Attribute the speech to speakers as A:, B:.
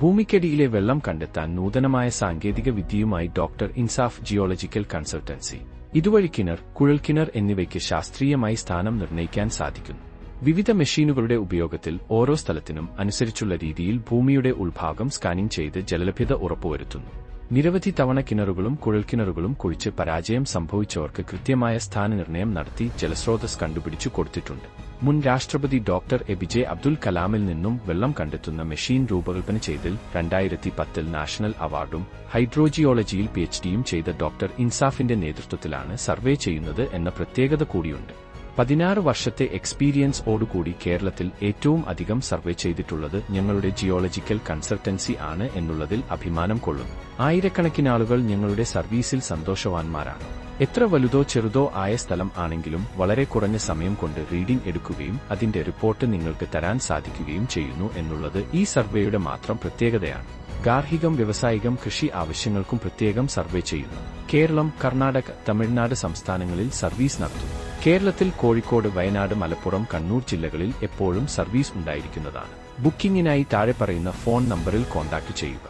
A: ഭൂമിക്കടിയിലെ വെള്ളം കണ്ടെത്താൻ നൂതനമായ സാങ്കേതിക വിദ്യയുമായി ഡോക്ടർ ഇൻസാഫ് ജിയോളജിക്കൽ കൺസൾട്ടൻസി. ഇതുവഴി കിണർ കുഴൽക്കിണർ എന്നിവയ്ക്ക് ശാസ്ത്രീയമായി സ്ഥാനം നിർണയിക്കാൻ സാധിക്കുന്നു. വിവിധ മെഷീനുകളുടെ ഉപയോഗത്തിൽ ഓരോ സ്ഥലത്തിനും അനുസരിച്ചുള്ള രീതിയിൽ ഭൂമിയുടെ ഉൾഭാഗം സ്കാനിംഗ് ചെയ്ത് ജലലഭ്യത ഉറപ്പുവരുത്തുന്നു. നിരവധി തവണ കിണറുകളും കുഴൽക്കിണറുകളും കുഴിച്ച് പരാജയം സംഭവിച്ചവർക്ക് കൃത്യമായ സ്ഥാനനിർണയം നടത്തി ജലസ്രോതസ് കണ്ടുപിടിച്ചു കൊടുത്തിട്ടുണ്ട്. മുൻ രാഷ്ട്രപതി ഡോക്ടർ എ. ജെ. അബ്ദുൽ കലാമിൽ നിന്നും വെള്ളം കണ്ടെത്തുന്ന മെഷീൻ രൂപകൽപ്പന ചെയ്തിൽ രണ്ടായിരത്തി പത്തിൽ നാഷണൽ അവാർഡും ഹൈഡ്രോജിയോളജിയിൽ പി. എച്ച്. ഡിയും ചെയ്ത ഡോക്ടർ ഇൻസാഫിന്റെ നേതൃത്വത്തിലാണ് സർവേ ചെയ്യുന്നത് എന്ന പ്രത്യേകത കൂടിയുണ്ട്. പതിനാറ് വർഷത്തെ എക്സ്പീരിയൻസ് ഓടുകൂടി കേരളത്തിൽ ഏറ്റവും അധികം സർവേ ചെയ്തിട്ടുള്ളത് ഞങ്ങളുടെ ജിയോളജിക്കൽ കൺസൾട്ടൻസി ആണ് എന്നുള്ളതിൽ അഭിമാനം കൊള്ളുന്നു. ആയിരക്കണക്കിനാളുകൾ ഞങ്ങളുടെ സർവീസിൽ സന്തോഷവാന്മാരാണ്. എത്ര വലുതോ ചെറുതോ ആയ സ്ഥലം ആണെങ്കിലും വളരെ കുറഞ്ഞ സമയം കൊണ്ട് റീഡിംഗ് എടുക്കുകയും അതിന്റെ റിപ്പോർട്ട് നിങ്ങൾക്ക് തരാൻ സാധിക്കുകയും ചെയ്യുന്നു എന്നുള്ളത് ഈ സർവേയുടെ മാത്രം പ്രത്യേകതയാണ്. ഗാർഹികം വ്യവസായികം കൃഷി ആവശ്യങ്ങൾക്കും പ്രത്യേകം സർവേ ചെയ്യുന്നു. കേരളം കർണാടക തമിഴ്നാട് സംസ്ഥാനങ്ങളിൽ സർവീസ് നടത്തുന്നു. കേരളത്തിൽ കോഴിക്കോട് വയനാട് മലപ്പുറം കണ്ണൂർ ജില്ലകളിൽ എപ്പോഴും സർവീസ് ഉണ്ടായിരിക്കുന്നതാണ്. ബുക്കിംഗിനായി താഴെ പറയുന്ന ഫോൺ നമ്പറിൽ കോൺടാക്ട് ചെയ്യുക.